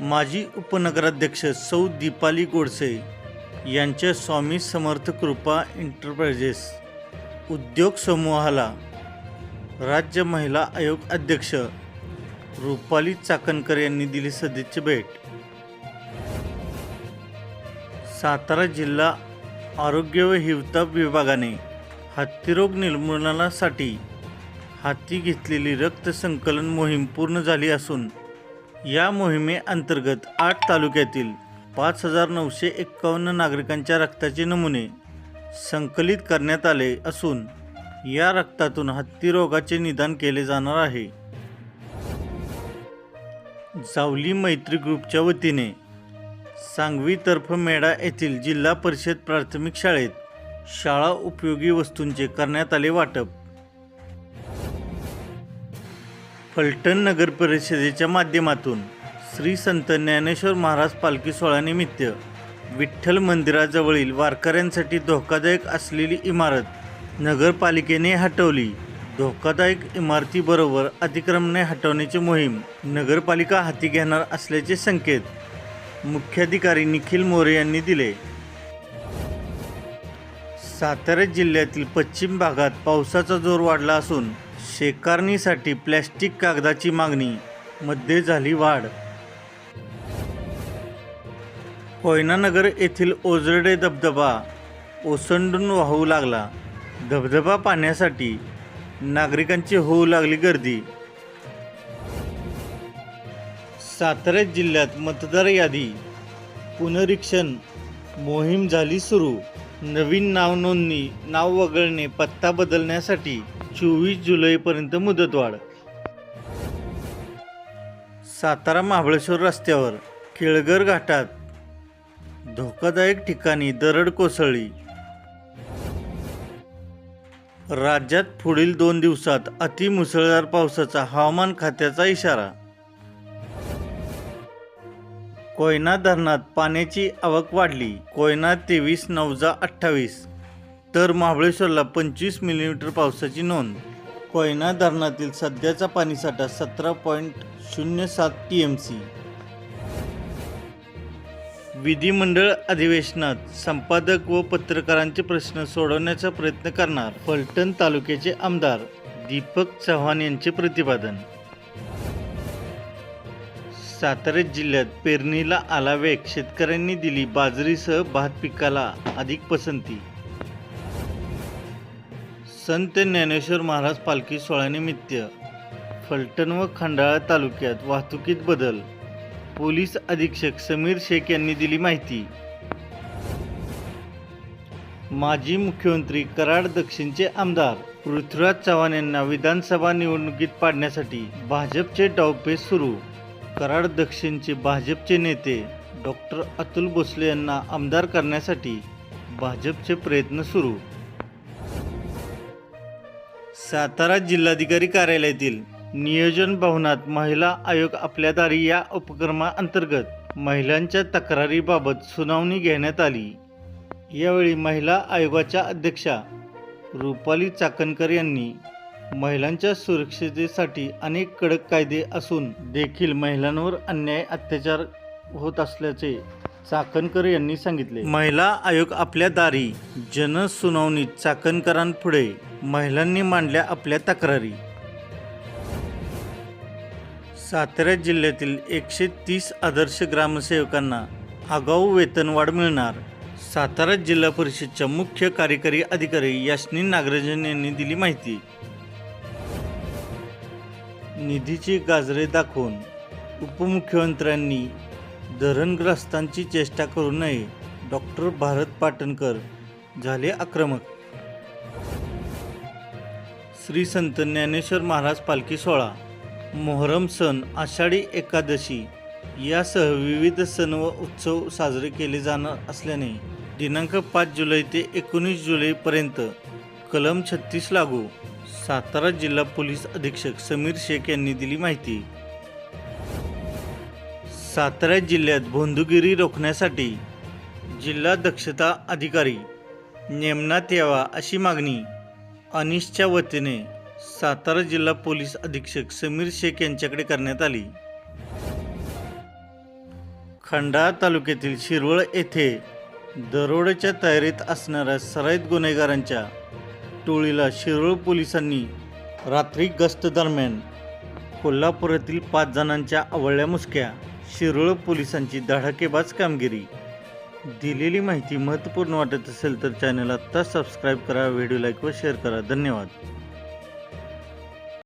माजी उपनगराध्यक्ष सौ दीपाली गोडसे यांच्या स्वामी समर्थ कृपा एंटरप्राइजेस उद्योग समूहाला राज्य महिला आयोग अध्यक्ष रुपाली चाकणकर यांनी दिली सदिच्छा भेट. सातारा जिल्हा आरोग्य व हिवताप विभागाने हत्तीरोग निर्मूलनासाठी हाती घेतलेली रक्त संकलन मोहीम पूर्ण झाली असून या मोहिमेअंतर्गत आठ तालुक्यातील पाच हजार नऊशे एक्कावन्न नागरिकांच्या रक्ताचे नमुने संकलित करण्यात आले असून या रक्तातून हत्तीरोगाचे निदान केले जाणार आहे. जावली मैत्री ग्रुपच्या वतीने सांगवीतर्फ मेढा येथील जिल्हा परिषद प्राथमिक शाळेत शाळा उपयोगी वस्तूंचे करण्यात आले वाटप फलटण नगर परिषदेच्या माध्यमातून श्री संत ज्ञानेश्वर महाराज पालखी सोहळ्यानिमित्त विठ्ठल मंदिराजवळील वारकऱ्यांसाठी धोकादायक असलेली इमारत नगरपालिकेने हटवली. धोकादायक इमारतीबरोबर अतिक्रमणे हटवण्याची मोहीम नगरपालिका हाती घेणार असल्याचे संकेत मुख्याधिकारी निखिल मोरे यांनी दिले. सातारा जिल्ह्यातील पश्चिम भागात पावसाचा जोर वाढला असून शेकारणीसाठी प्लॅस्टिक कागदाची मागणी मध्ये झाली वाढ. कोयनानगर येथील ओजरडे धबधबा ओसंडून वाहू लागला. धबधबा पाहण्यासाठी नागरिकांची होऊ लागली गर्दी. सातारा जिल्ह्यात मतदार यादी पुनरीक्षण मोहीम झाली सुरू. नवीन नाव नोंदणी नाव वगळणे पत्ता बदलण्यासाठी चोवीस जुलैपर्यंत मुदतवाढ. सातारा महाबळेश्वर रस्त्यावर केळगर घाटात धोकादायक ठिकाणी दरड कोसळली. राज्यात पुढील दोन दिवसात अतिमुसळधार पावसाचा हवामान खात्याचा इशारा. कोयना धरणात पाण्याची आवक वाढली. कोयना तेवीस नवजा अठ्ठावीस. तर महाबळेश्वरला पंचवीस मिलीमीटर पावसाची नोंद. कोयना धरणातील सध्याचा पाणीसाठा सतरा पॉईंट शून्य सात टी एम सी विधिमंडळ अधिवेशनात संपादक व पत्रकारांचे प्रश्न सोडवण्याचा प्रयत्न करणार फलटण तालुक्याचे आमदार दीपक चव्हाण यांचे प्रतिपादन. सातारा जिल्ह्यात पेरणीला आला वेग शेतकऱ्यांनी दिली बाजरीसह भात पिकाला अधिक पसंती संत ज्ञानेश्वर महाराज पालखी सोहळ्यानिमित्त फलटण व खंडाळा तालुक्यात वाहतुकीत बदल. पोलीस अधीक्षक समीर शेख यांनी दिली माहिती. माजी मुख्यमंत्री कराड दक्षिणचे आमदार पृथ्वीराज चव्हाण यांना विधानसभा निवडणुकीत पाडण्यासाठी भाजपचे डावपेच सुरू. कराड दक्षिणचे भाजपचे नेते डॉक्टर अतुल भोसले यांना आमदार करण्यासाठी भाजपचे प्रयत्न सुरू. सातारा जिल्हाधिकारी कार्यालयातील नियोजन भवनात महिला आयोग आपल्या दारी या उपक्रमाअंतर्गत महिलांच्या तक्रारीबाबत सुनावणी घेण्यात आली. यावेळी महिला आयोगाच्या अध्यक्षा रुपाली चाकणकर यांनी महिलांच्या सुरक्षितेसाठी अनेक कडक कायदे असून देखील महिलांवर अन्याय अत्याचार होत असल्याचे चाकणकर यांनी सांगितले. महिला आयोग आपल्या दारी जनसुनावणीत चाकणकरांपुढे महिलांनी मांडल्या आपल्या तक्रारी. सातारा जिल्ह्यातील एकशे तीस आदर्श ग्रामसेवकांना आगाऊ वेतनवाढ मिळणार. सातारा जिल्हा परिषदच्या मुख्य कार्यकारी अधिकारी यास्नी नागराजन यांनी दिली माहिती. निधीची गाजरे दाखवून उपमुख्यमंत्र्यांनी धरणग्रस्तांची चेष्टा करू नये. डॉक्टर भारत पाटणकर झाले आक्रमक श्री संत ज्ञानेश्वर महाराज पालखी सोहळा मोहरम सण आषाढी एकादशी यासह विविध सण व उत्सव साजरे केले जाणार असल्याने दिनांक पाच जुलै ते एकोणीस जुलैपर्यंत कलम छत्तीस लागू सातारा जिल्हा पोलीस अधीक्षक समीर शेख यांनी दिली माहिती. सातारा जिल्ह्यात भोंदुगिरी रोखण्यासाठी जिल्हा दक्षता अधिकारी नेमण्यात यावा अशी मागणी अनिशच्या वतीने सातारा जिल्हा पोलीस अधीक्षक समीर शेख यांच्याकडे करण्यात आली. खंडाळा तालुक्यातील शिरवळ येथे दरोड्याच्या तयारीत असणाऱ्या सराईत गुन्हेगारांच्या टोळीला शिरवळ पोलिसांनी रात्री गस्त दरम्यान कोल्हापुरातील पाच जणांच्या आवळल्या मुसक्या शिरोळ पोलिसांची धडाकेबाज कामगिरी दिलेली माहिती महत्त्वपूर्ण वाटत असेल तर चॅनल आत्ता सबस्क्राईब करा व्हिडिओ लाईक व शेअर करा. धन्यवाद.